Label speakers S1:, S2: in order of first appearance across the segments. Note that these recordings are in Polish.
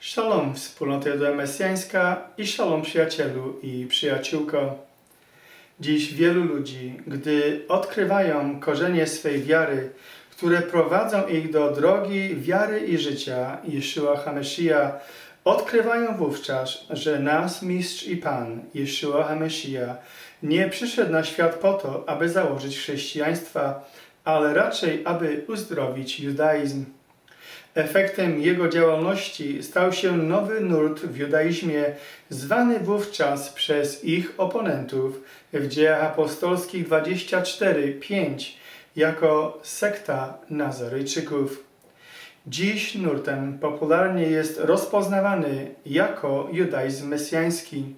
S1: Shalom, wspólnota Jodowa Mesjańska i shalom przyjacielu i przyjaciółko. Dziś wielu ludzi, gdy odkrywają korzenie swej wiary, które prowadzą ich do drogi wiary i życia, Yeshua HaMashiach, odkrywają wówczas, że nas Mistrz i Pan, Yeshua HaMashiach, nie przyszedł na świat po to, aby założyć chrześcijaństwa, ale raczej, aby uzdrowić judaizm. Efektem jego działalności stał się nowy nurt w judaizmie, zwany wówczas przez ich oponentów w dziejach apostolskich 24:5 jako sekta Nazarejczyków. Dziś nurtem popularnie jest rozpoznawany jako judaizm mesjański.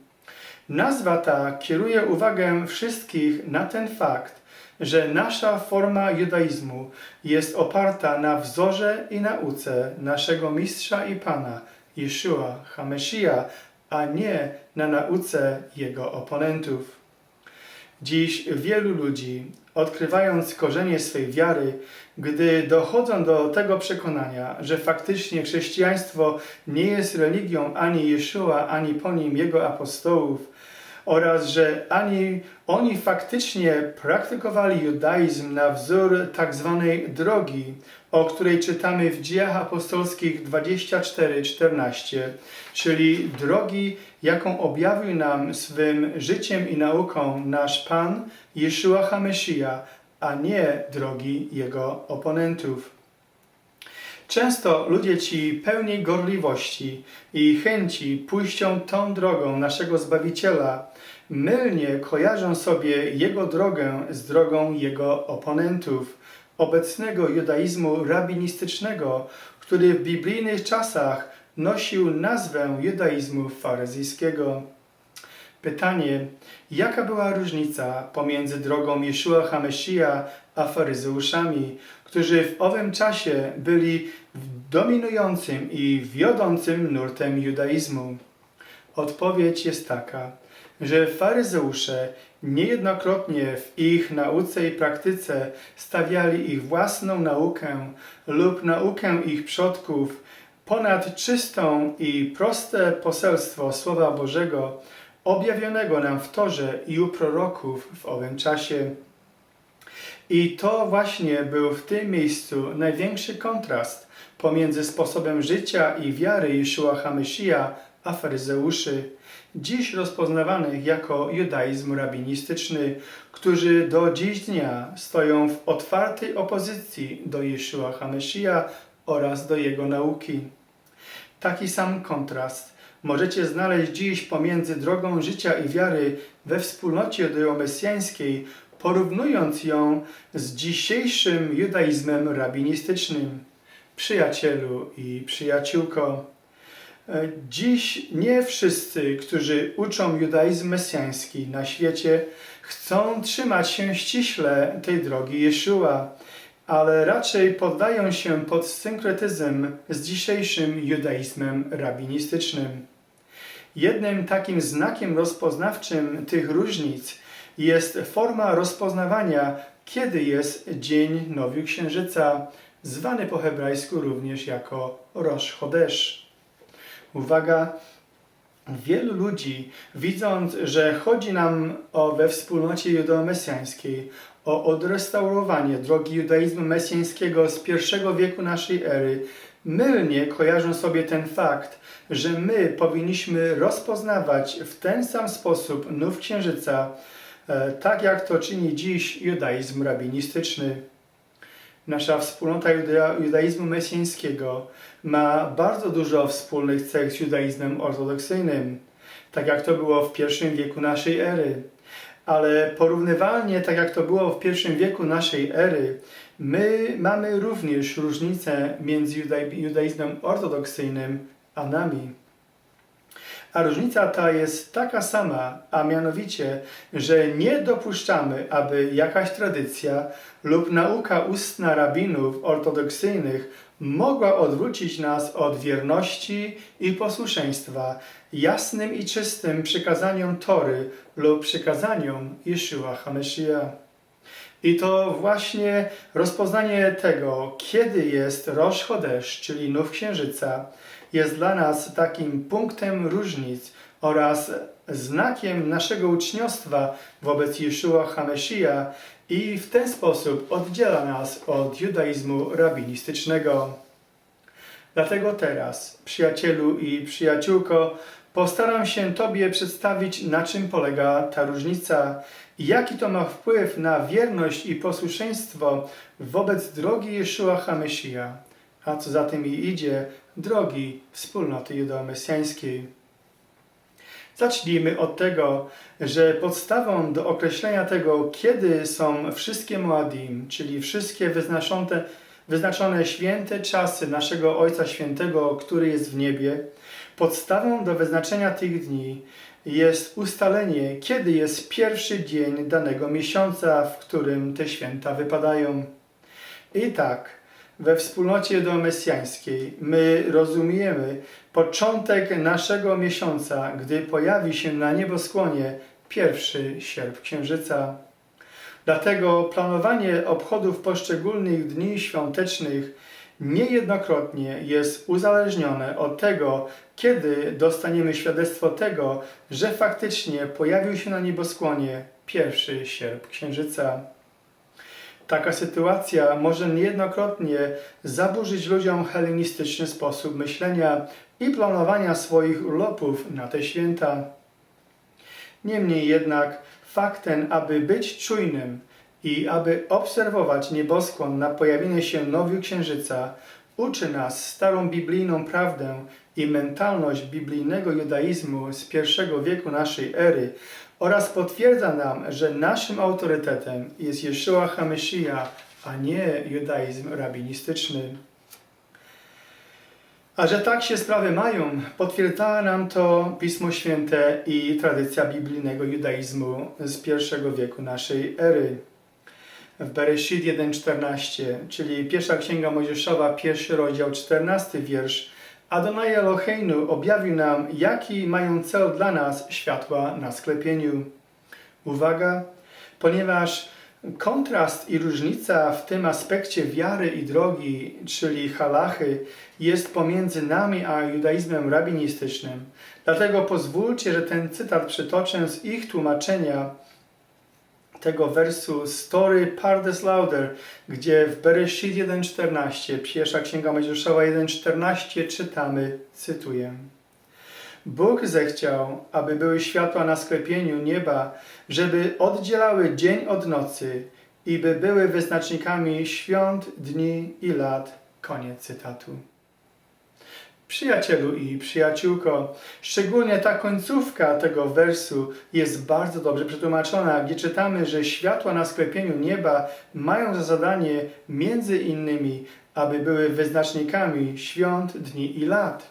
S1: Nazwa ta kieruje uwagę wszystkich na ten fakt, że nasza forma judaizmu jest oparta na wzorze i nauce naszego mistrza i pana, Yeshua HaMashiach, a nie na nauce jego oponentów. Dziś wielu ludzi, odkrywając korzenie swej wiary, gdy dochodzą do tego przekonania, że faktycznie chrześcijaństwo nie jest religią ani Jeszua, ani po nim jego apostołów, oraz że ani oni faktycznie praktykowali judaizm na wzór tak zwanej drogi, o której czytamy w Dziejach Apostolskich 24-14, czyli drogi, jaką objawił nam swym życiem i nauką nasz Pan Yeshua HaMashiach, a nie drogi Jego oponentów. Często ludzie ci pełni gorliwości i chęci pójścią tą drogą naszego Zbawiciela, mylnie kojarzą sobie Jego drogę z drogą Jego oponentów, obecnego judaizmu rabinistycznego, który w biblijnych czasach nosił nazwę judaizmu faryzyjskiego. Pytanie, jaka była różnica pomiędzy drogą Jeszua HaMashiach a faryzeuszami, którzy w owym czasie byli dominującym i wiodącym nurtem judaizmu? Odpowiedź jest taka, że faryzeusze niejednokrotnie w ich nauce i praktyce stawiali ich własną naukę lub naukę ich przodków ponad czystą i proste poselstwo Słowa Bożego, objawionego nam w Torze i u proroków w owym czasie. I to właśnie był w tym miejscu największy kontrast pomiędzy sposobem życia i wiary Jeszua HaMashiach a faryzeuszy, dziś rozpoznawanych jako judaizm rabinistyczny, którzy do dziś dnia stoją w otwartej opozycji do Jeszua HaMashiach oraz do jego nauki. Taki sam kontrast możecie znaleźć dziś pomiędzy drogą życia i wiary we wspólnocie judeomesjańskiej, porównując ją z dzisiejszym judaizmem rabinistycznym. Przyjacielu i przyjaciółko, dziś nie wszyscy, którzy uczą judaizm mesjański na świecie, chcą trzymać się ściśle tej drogi Jeszua, ale raczej poddają się pod synkretyzm z dzisiejszym judaizmem rabinistycznym. Jednym takim znakiem rozpoznawczym tych różnic jest forma rozpoznawania, kiedy jest Dzień Nowy Księżyca, zwany po hebrajsku również jako Rosh Chodesh. Uwaga, wielu ludzi, widząc, że chodzi nam o we wspólnocie judeomesjańskiej, o odrestaurowanie drogi judaizmu mesjańskiego z pierwszego wieku naszej ery, mylnie kojarzą sobie ten fakt, że my powinniśmy rozpoznawać w ten sam sposób nów księżyca, e, tak jak to czyni dziś judaizm rabinistyczny. Nasza wspólnota juda judaizmu mesjańskiego ma bardzo dużo wspólnych cech z judaizmem ortodoksyjnym, tak jak to było w pierwszym wieku naszej ery. Ale porównywalnie, tak jak to było w pierwszym wieku naszej ery, my mamy również różnicę między judaizmem ortodoksyjnym a nami. A różnica ta jest taka sama, a mianowicie, że nie dopuszczamy, aby jakaś tradycja lub nauka ustna rabinów ortodoksyjnych mogła odwrócić nas od wierności i posłuszeństwa jasnym i czystym przykazaniom Tory lub przykazaniom Yeshua HaMashiach. I to właśnie rozpoznanie tego, kiedy jest Rosh Chodesh, czyli Nów Księżyca, jest dla nas takim punktem różnic oraz znakiem naszego uczniostwa wobec Jeszua Hameshia i w ten sposób oddziela nas od judaizmu rabinistycznego. Dlatego teraz, przyjacielu i przyjaciółko, postaram się Tobie przedstawić, na czym polega ta różnica i jaki to ma wpływ na wierność i posłuszeństwo wobec drogi Jeszua Hameshia, a co za tym i idzie, drogi wspólnoty judeomesjańskiej. Zacznijmy od tego, że podstawą do określenia tego, kiedy są wszystkie Moadim, czyli wszystkie wyznaczone, wyznaczone święte czasy naszego Ojca Świętego, który jest w niebie, podstawą do wyznaczenia tych dni jest ustalenie, kiedy jest pierwszy dzień danego miesiąca, w którym te święta wypadają. I tak, we wspólnocie domesjańskiej my rozumiemy początek naszego miesiąca, gdy pojawi się na nieboskłonie pierwszy sierp księżyca. Dlatego planowanie obchodów poszczególnych dni świątecznych niejednokrotnie jest uzależnione od tego, kiedy dostaniemy świadectwo tego, że faktycznie pojawił się na nieboskłonie pierwszy sierp księżyca. Taka sytuacja może niejednokrotnie zaburzyć ludziom hellenistyczny sposób myślenia i planowania swoich urlopów na te święta. Niemniej jednak fakt ten, aby być czujnym i aby obserwować nieboskłon na pojawienie się nowiu księżyca, uczy nas starą biblijną prawdę i mentalność biblijnego judaizmu z pierwszego wieku naszej ery oraz potwierdza nam, że naszym autorytetem jest Yeshua HaMashiach, a nie judaizm rabinistyczny. A że tak się sprawy mają, potwierdza nam to Pismo Święte i tradycja biblijnego judaizmu z pierwszego wieku naszej ery. W Bereshit 1.14, czyli pierwsza księga Mojżeszowa, pierwszy rozdział, 14 wiersz, Adonai Eloheinu objawił nam, jaki mają cel dla nas światła na sklepieniu. Uwaga, ponieważ kontrast i różnica w tym aspekcie wiary i drogi, czyli halachy, jest pomiędzy nami a judaizmem rabinistycznym. Dlatego pozwólcie, że ten cytat przytoczę z ich tłumaczenia tego wersu Story Pardes Lauder, gdzie w Bereshit 1.14, pierwsza księga Mojżeszowa 1.14 czytamy, cytuję. Bóg zechciał, aby były światła na sklepieniu nieba, żeby oddzielały dzień od nocy i by były wyznacznikami świąt, dni i lat. Koniec cytatu. Przyjacielu i przyjaciółko, szczególnie ta końcówka tego wersu jest bardzo dobrze przetłumaczona, gdzie czytamy, że światła na sklepieniu nieba mają za zadanie między innymi, aby były wyznacznikami świąt, dni i lat.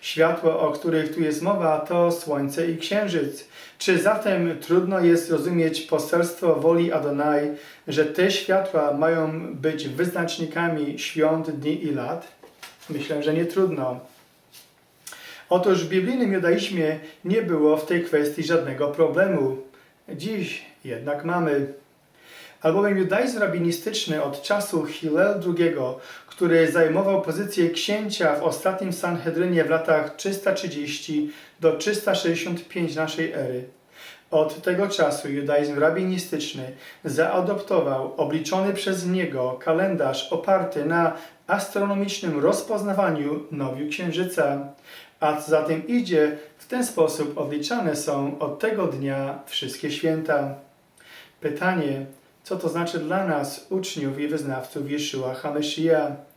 S1: Światło, o których tu jest mowa, to słońce i księżyc. Czy zatem trudno jest rozumieć poselstwo woli Adonai, że te światła mają być wyznacznikami świąt, dni i lat? Myślę, że nie trudno. Otóż w biblijnym judaizmie nie było w tej kwestii żadnego problemu. Dziś jednak mamy. Albowiem judaizm rabinistyczny od czasu Hillel II, który zajmował pozycję księcia w ostatnim Sanhedrynie w latach 330 do 365 naszej ery, od tego czasu judaizm rabinistyczny zaadoptował obliczony przez niego kalendarz oparty na astronomicznym rozpoznawaniu nowiu księżyca, a co za tym idzie, w ten sposób odliczane są od tego dnia wszystkie święta. Pytanie, co to znaczy dla nas, uczniów i wyznawców Jeszua HaMashiach?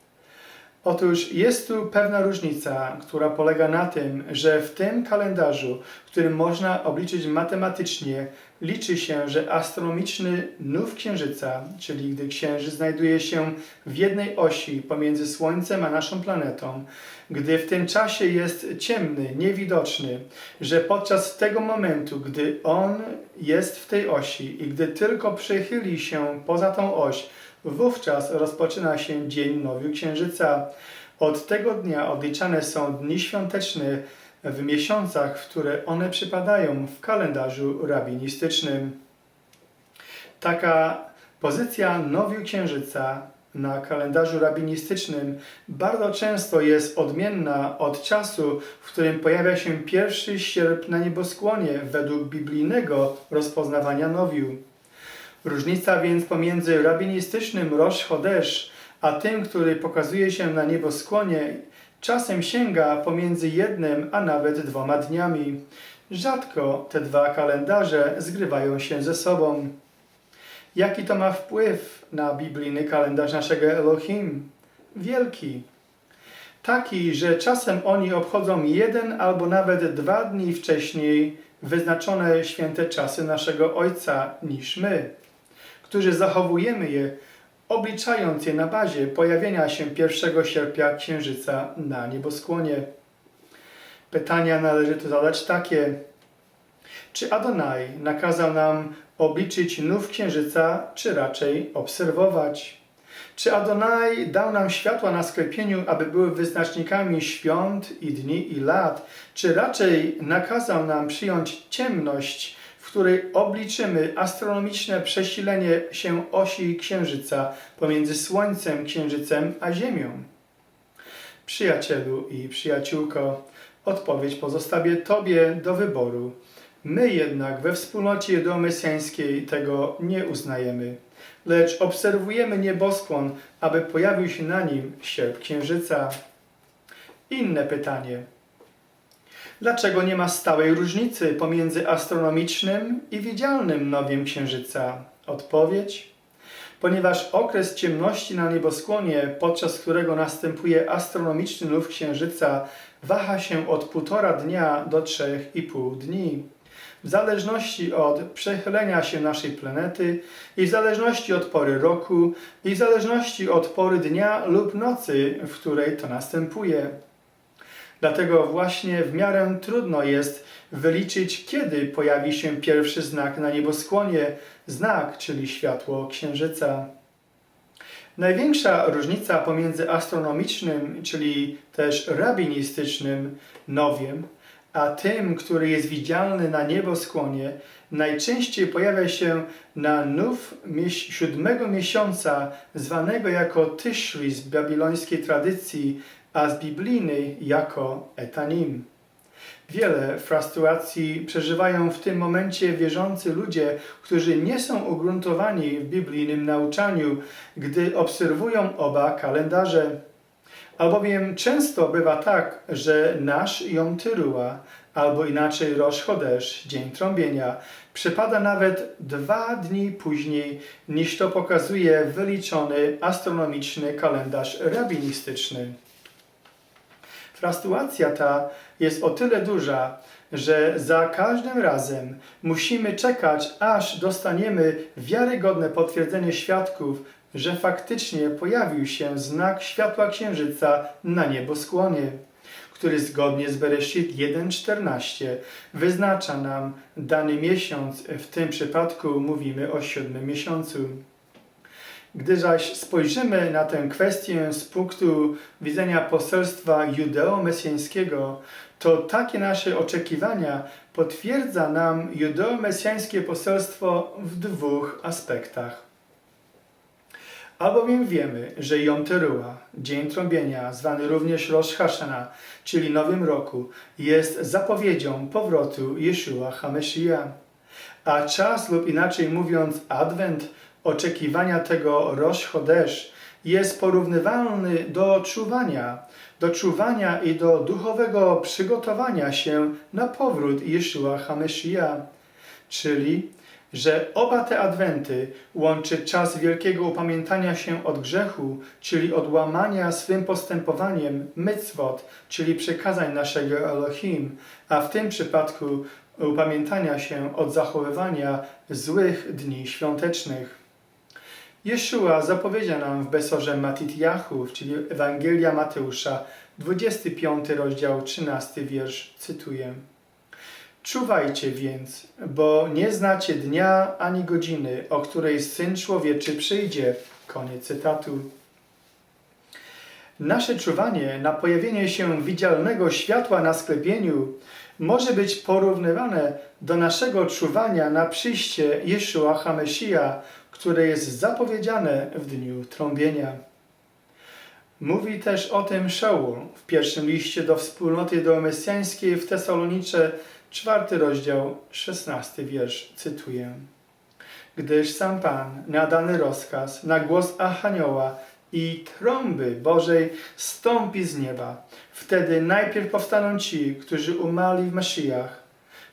S1: Otóż jest tu pewna różnica, która polega na tym, że w tym kalendarzu, którym można obliczyć matematycznie, liczy się, że astronomiczny nów księżyca, czyli gdy księżyc znajduje się w jednej osi pomiędzy Słońcem a naszą planetą, gdy w tym czasie jest ciemny, niewidoczny, że podczas tego momentu, gdy on jest w tej osi i gdy tylko przechyli się poza tą oś, Wówczas rozpoczyna się Dzień Nowiu Księżyca. Od tego dnia odliczane są dni świąteczne w miesiącach, w które one przypadają w kalendarzu rabinistycznym. Taka pozycja Nowiu Księżyca na kalendarzu rabinistycznym bardzo często jest odmienna od czasu, w którym pojawia się pierwszy sierp na nieboskłonie według biblijnego rozpoznawania nowiu. Różnica więc pomiędzy rabinistycznym Rosh Chodesh a tym, który pokazuje się na nieboskłonie, czasem sięga pomiędzy jednym a nawet dwoma dniami. Rzadko te dwa kalendarze zgrywają się ze sobą. Jaki to ma wpływ na biblijny kalendarz naszego Elohim? Wielki. Taki, że czasem oni obchodzą jeden albo nawet dwa dni wcześniej wyznaczone święte czasy naszego Ojca niż my, którzy zachowujemy je, obliczając je na bazie pojawienia się 1 sierpnia księżyca na nieboskłonie. Pytania należy tu zadać takie. Czy Adonai nakazał nam obliczyć nów księżyca, czy raczej obserwować? Czy Adonai dał nam światła na sklepieniu, aby były wyznacznikami świąt i dni i lat, czy raczej nakazał nam przyjąć ciemność, której obliczymy astronomiczne przesilenie się osi księżyca pomiędzy Słońcem, księżycem a Ziemią? Przyjacielu i przyjaciółko, odpowiedź pozostawię Tobie do wyboru. My jednak we wspólnocie jedomesjańskiej tego nie uznajemy, lecz obserwujemy nieboskłon, aby pojawił się na nim sierp księżyca. Inne pytanie. Dlaczego nie ma stałej różnicy pomiędzy astronomicznym i widzialnym nowiem księżyca? Odpowiedź. Ponieważ okres ciemności na nieboskłonie, podczas którego następuje astronomiczny nów księżyca, waha się od półtora dnia do trzech i pół dni w zależności od przechylenia się naszej planety i w zależności od pory roku i w zależności od pory dnia lub nocy, w której to następuje. Dlatego właśnie w miarę trudno jest wyliczyć, kiedy pojawi się pierwszy znak na nieboskłonie, znak, czyli światło księżyca. Największa różnica pomiędzy astronomicznym, czyli też rabinistycznym nowiem, a tym, który jest widzialny na nieboskłonie, najczęściej pojawia się na nów siódmego miesiąca, zwanego jako Tyszri z babilońskiej tradycji, a z biblijnej jako Etanim. Wiele frustracji przeżywają w tym momencie wierzący ludzie, którzy nie są ugruntowani w biblijnym nauczaniu, gdy obserwują oba kalendarze. Albowiem często bywa tak, że nasz Jom Tyruła, albo inaczej Rosh Chodesh, Dzień Trąbienia, przypada nawet dwa dni później, niż to pokazuje wyliczony astronomiczny kalendarz rabinistyczny. Frustracja ta jest o tyle duża, że za każdym razem musimy czekać, aż dostaniemy wiarygodne potwierdzenie świadków, że faktycznie pojawił się znak światła księżyca na nieboskłonie, który zgodnie z Bereshit 1.14 wyznacza nam dany miesiąc, w tym przypadku mówimy o siódmym miesiącu. Gdy zaś spojrzymy na tę kwestię z punktu widzenia poselstwa judeo-mesjańskiego, to takie nasze oczekiwania potwierdza nam judeo-mesjańskie poselstwo w dwóch aspektach. Albowiem wiemy, że Jom Dzień Trąbienia, zwany również Rosh Hashanah, czyli Nowym Roku, jest zapowiedzią powrotu Jeszua HaMashiach. A czas lub inaczej mówiąc Adwent, oczekiwania tego Rosh jest porównywalny do czuwania, do czuwania i do duchowego przygotowania się na powrót Jeszua HaMashiach, czyli że oba te adwenty łączy czas wielkiego upamiętania się od grzechu, czyli od łamania swym postępowaniem mitzvot, czyli przekazań naszego Elohim, a w tym przypadku upamiętania się od zachowywania złych dni świątecznych. Jeszua zapowiedział nam w Besorze Matitjachów, czyli Ewangelia Mateusza, 25 rozdział, 13 wiersz, cytuję. Czuwajcie więc, bo nie znacie dnia ani godziny, o której Syn Człowieczy przyjdzie. Koniec cytatu. Nasze czuwanie na pojawienie się widzialnego światła na sklepieniu może być porównywane do naszego czuwania na przyjście Jeszua Hamesija, które jest zapowiedziane w dniu trąbienia. Mówi też o tym Szaul w pierwszym liście do wspólnoty doomesjańskiej w Tesalonicze, czwarty rozdział, szesnasty wiersz, cytuję. Gdyż sam Pan na dany rozkaz, na głos Archanioła i trąby Bożej stąpi z nieba. Wtedy najpierw powstaną ci, którzy umarli w Meszyjach.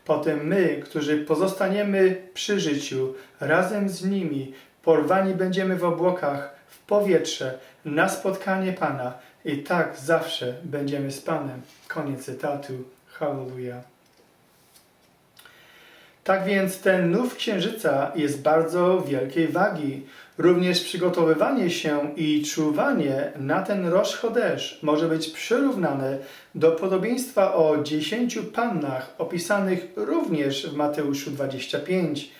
S1: Potem my, którzy pozostaniemy przy życiu, razem z nimi porwani będziemy w obłokach, w powietrze, na spotkanie Pana i tak zawsze będziemy z Panem. Koniec cytatu. Hallelujah. Tak więc ten nów księżyca jest bardzo wielkiej wagi. Również przygotowywanie się i czuwanie na ten Rosh może być przyrównane do podobieństwa o dziesięciu pannach opisanych również w Mateuszu 25,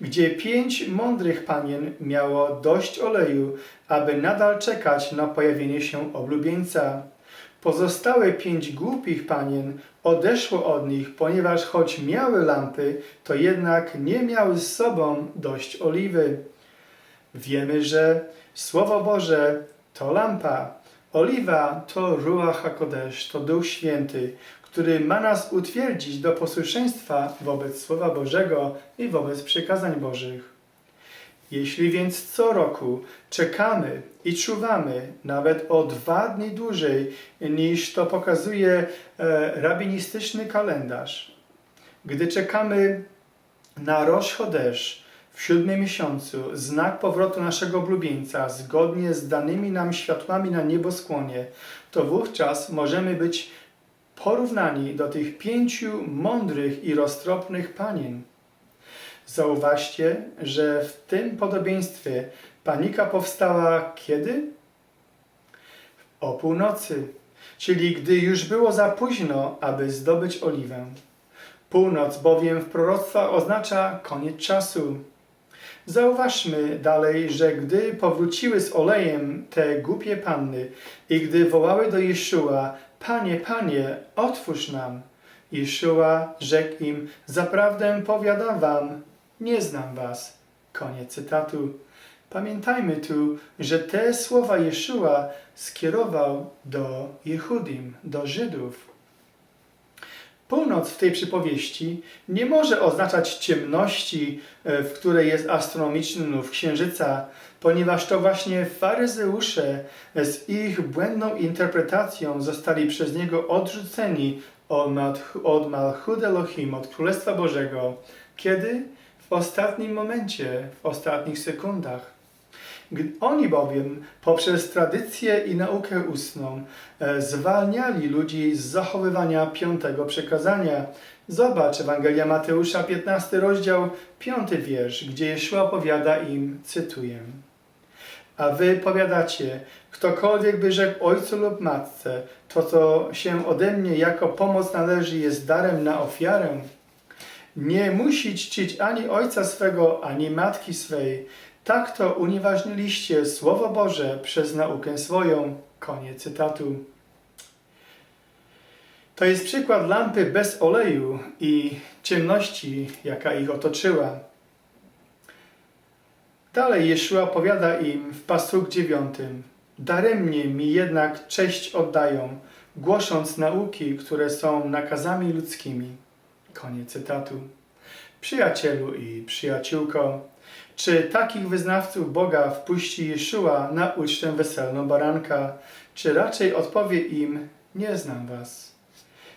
S1: gdzie pięć mądrych panien miało dość oleju, aby nadal czekać na pojawienie się oblubieńca. Pozostałe pięć głupich panien odeszło od nich, ponieważ choć miały lampy, to jednak nie miały z sobą dość oliwy. Wiemy, że Słowo Boże to lampa, oliwa to Ruach HaKodesh, to Duch Święty, który ma nas utwierdzić do posłuszeństwa wobec Słowa Bożego i wobec przykazań Bożych. Jeśli więc co roku czekamy i czuwamy nawet o dwa dni dłużej niż to pokazuje e, rabinistyczny kalendarz, gdy czekamy na Rosh Chodesh w siódmym miesiącu, znak powrotu naszego oblubieńca, zgodnie z danymi nam światłami na nieboskłonie, to wówczas możemy być porównani do tych pięciu mądrych i roztropnych panien. Zauważcie, że w tym podobieństwie panika powstała kiedy? O północy, czyli gdy już było za późno, aby zdobyć oliwę. Północ bowiem w proroctwach oznacza koniec czasu. Zauważmy dalej, że gdy powróciły z olejem te głupie panny i gdy wołały do Jeszua, Panie, Panie, otwórz nam. Jeszua rzekł im, zaprawdę powiadam wam, nie znam was. Koniec cytatu. Pamiętajmy tu, że te słowa Jeszua skierował do Jehudim, do Żydów. Północ w tej przypowieści nie może oznaczać ciemności, e, w której jest astronomiczny nów księżyca, ponieważ to właśnie faryzeusze z ich błędną interpretacją zostali przez niego odrzuceni od Malchut Elohim, od Królestwa Bożego. Kiedy? W ostatnim momencie, w ostatnich sekundach. Oni bowiem poprzez tradycję i naukę ustną e, zwalniali ludzi z zachowywania piątego przekazania. Zobacz Ewangelia Mateusza, 15 rozdział, 5 wiersz, gdzie Jeszua powiada im, cytuję. A wy powiadacie, ktokolwiek by rzekł ojcu lub matce, to co się ode mnie jako pomoc należy jest darem na ofiarę. Nie musi czcić ani ojca swego, ani matki swej, tak to unieważniliście Słowo Boże przez naukę swoją. Koniec cytatu. To jest przykład lampy bez oleju i ciemności, jaka ich otoczyła. Dalej Jeszua powiada im w pasuk dziewiątym. Daremnie mi jednak cześć oddają, głosząc nauki, które są nakazami ludzkimi. Koniec cytatu. Przyjacielu i przyjaciółko, czy takich wyznawców Boga wpuści Jeszua na ucztę weselną baranka, czy raczej odpowie im, nie znam was.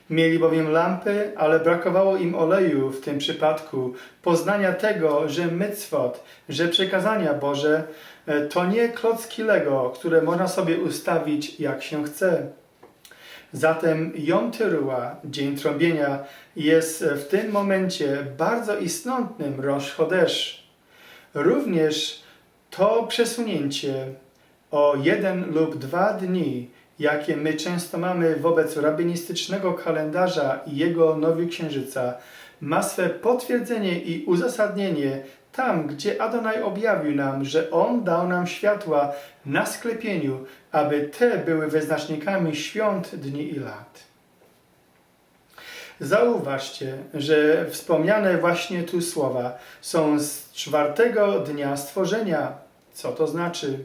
S1: Mieli bowiem lampy, ale brakowało im oleju w tym przypadku, poznania tego, że mycwot, że przekazania Boże e, to nie klocki Lego, które można sobie ustawić jak się chce. Zatem Jom Teruah, Dzień Trąbienia, jest w tym momencie bardzo istotnym Rosh. Również to przesunięcie o jeden lub dwa dni, jakie my często mamy wobec rabinistycznego kalendarza i jego nowy księżyca, ma swe potwierdzenie i uzasadnienie tam, gdzie Adonai objawił nam, że On dał nam światła na sklepieniu, aby te były wyznacznikami świąt, dni i lat. Zauważcie, że wspomniane właśnie tu słowa są z czwartego dnia stworzenia. Co to znaczy?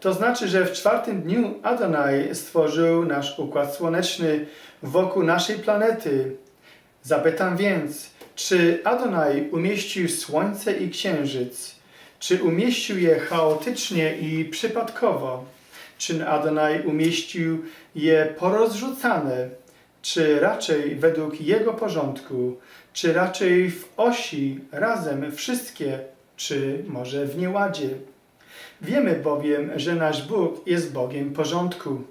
S1: To znaczy, że w czwartym dniu Adonai stworzył nasz układ słoneczny wokół naszej planety. Zapytam więc, czy Adonai umieścił słońce i księżyc? Czy umieścił je chaotycznie i przypadkowo? Czy Adonai umieścił je porozrzucane? Czy raczej według jego porządku? Czy raczej w osi razem wszystkie? Czy może w nieładzie? Wiemy bowiem, że nasz Bóg jest Bogiem porządku.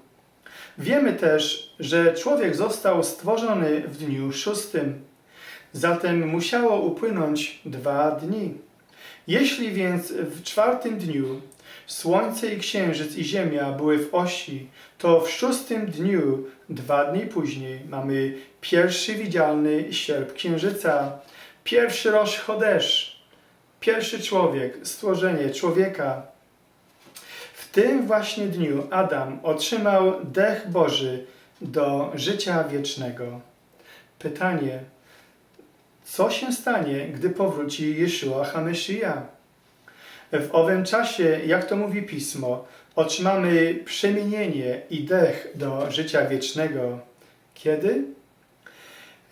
S1: Wiemy też, że człowiek został stworzony w dniu szóstym. Zatem musiało upłynąć dwa dni. Jeśli więc w czwartym dniu słońce i księżyc i ziemia były w osi, to w szóstym dniu, dwa dni później, mamy pierwszy widzialny sierp księżyca, pierwszy roż pierwszy człowiek, stworzenie człowieka. W tym właśnie dniu Adam otrzymał dech Boży do życia wiecznego. Pytanie, co się stanie, gdy powróci Jeszua HaMashiach? W owym czasie, jak to mówi Pismo, otrzymamy przemienienie i dech do życia wiecznego. Kiedy?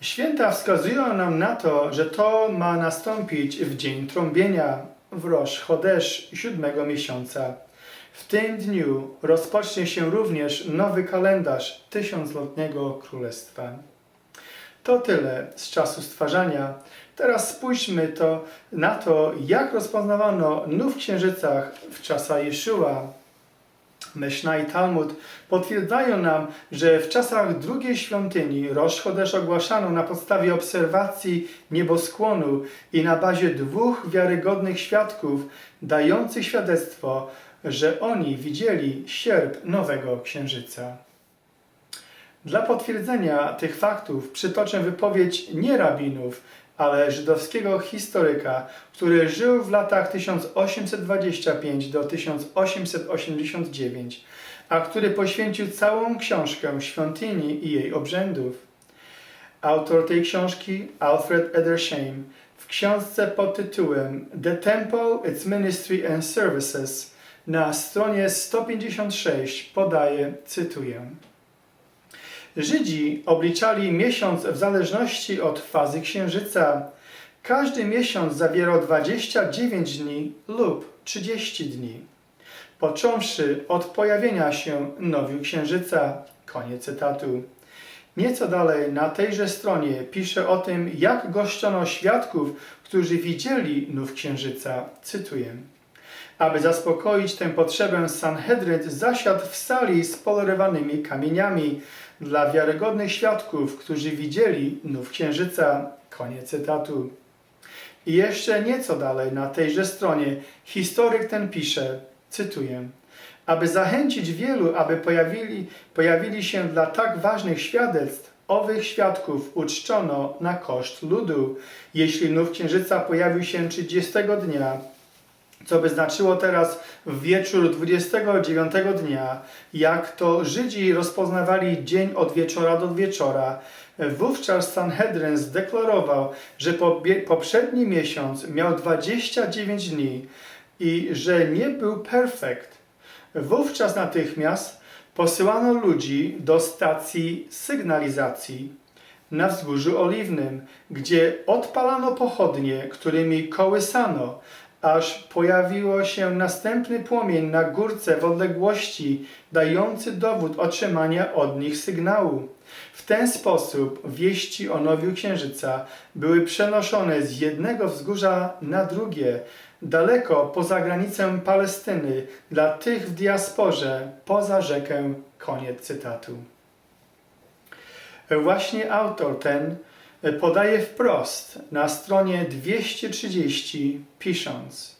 S1: Święta wskazują nam na to, że to ma nastąpić w dzień trąbienia, w Rosh Chodesz siódmego miesiąca. W tym dniu rozpocznie się również nowy kalendarz tysiącletniego królestwa. To tyle z czasu stwarzania. Teraz spójrzmy to, na to, jak rozpoznawano nów księżycach w czasach Jeszua. Myszna i Talmud potwierdzają nam, że w czasach drugiej świątyni Rosh ogłaszano na podstawie obserwacji nieboskłonu i na bazie dwóch wiarygodnych świadków dających świadectwo, że oni widzieli sierp nowego księżyca. Dla potwierdzenia tych faktów przytoczę wypowiedź nie rabinów, ale żydowskiego historyka, który żył w latach 1825 do 1889, a który poświęcił całą książkę świątyni i jej obrzędów. Autor tej książki, Alfred Edersheim, w książce pod tytułem The Temple, Its Ministry and Services na stronie 156 podaje, cytuję. Żydzi obliczali miesiąc w zależności od fazy księżyca. Każdy miesiąc zawierał 29 dni lub 30 dni. Począwszy od pojawienia się nowiu księżyca. Koniec cytatu. Nieco dalej na tejże stronie pisze o tym, jak goszczono świadków, którzy widzieli nów księżyca. Cytuję. Aby zaspokoić tę potrzebę, Sanhedryn zasiadł w sali z polerowanymi kamieniami dla wiarygodnych świadków, którzy widzieli nów księżyca. Koniec cytatu. I jeszcze nieco dalej na tejże stronie historyk ten pisze, cytuję, aby zachęcić wielu, aby pojawili, pojawili się dla tak ważnych świadectw, owych świadków uczczono na koszt ludu. Jeśli nów księżyca pojawił się 30 dnia, co by znaczyło teraz w wieczór 29 dnia, jak to Żydzi rozpoznawali dzień od wieczora do wieczora. Wówczas Sanhedrin zdeklarował, że poprzedni miesiąc miał 29 dni i że nie był perfekt. Wówczas natychmiast posyłano ludzi do stacji sygnalizacji na wzgórzu oliwnym, gdzie odpalano pochodnie, którymi kołysano, aż pojawiło się następny płomień na górce w odległości, dający dowód otrzymania od nich sygnału. W ten sposób wieści o nowiu księżyca były przenoszone z jednego wzgórza na drugie, daleko poza granicę Palestyny, dla tych w diasporze, poza rzekę. Koniec cytatu. Właśnie autor ten podaje wprost na stronie 230 pisząc,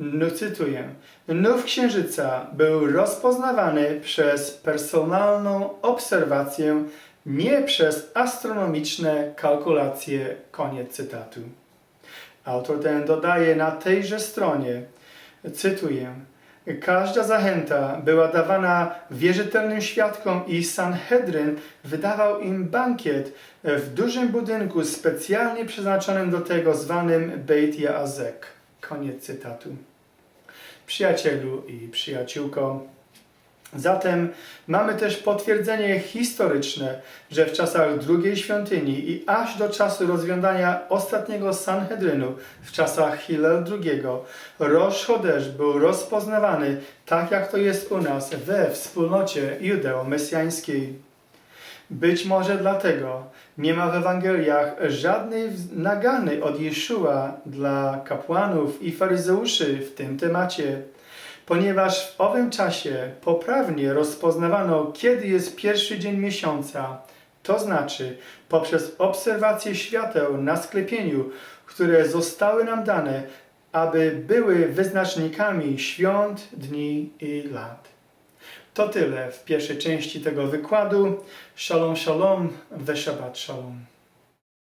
S1: no cytuję, Nów Księżyca był rozpoznawany przez personalną obserwację, nie przez astronomiczne kalkulacje. Koniec cytatu. Autor ten dodaje na tejże stronie, cytuję, Każda zachęta była dawana wierzytelnym świadkom i Sanhedryn wydawał im bankiet w dużym budynku specjalnie przeznaczonym do tego zwanym Beit Jaazek. Koniec cytatu. Przyjacielu i przyjaciółko, Zatem mamy też potwierdzenie historyczne, że w czasach drugiej świątyni i aż do czasu rozwiązania ostatniego Sanhedrynu, w czasach Hillel II, Rosh Chodesh był rozpoznawany tak jak to jest u nas we wspólnocie judeo-mesjańskiej. Być może dlatego nie ma w Ewangeliach żadnej nagany od Jeszua dla kapłanów i faryzeuszy w tym temacie ponieważ w owym czasie poprawnie rozpoznawano, kiedy jest pierwszy dzień miesiąca, to znaczy poprzez obserwację świateł na sklepieniu, które zostały nam dane, aby były wyznacznikami świąt, dni i lat. To tyle w pierwszej części tego wykładu. Shalom, shalom, we Shabbat shalom.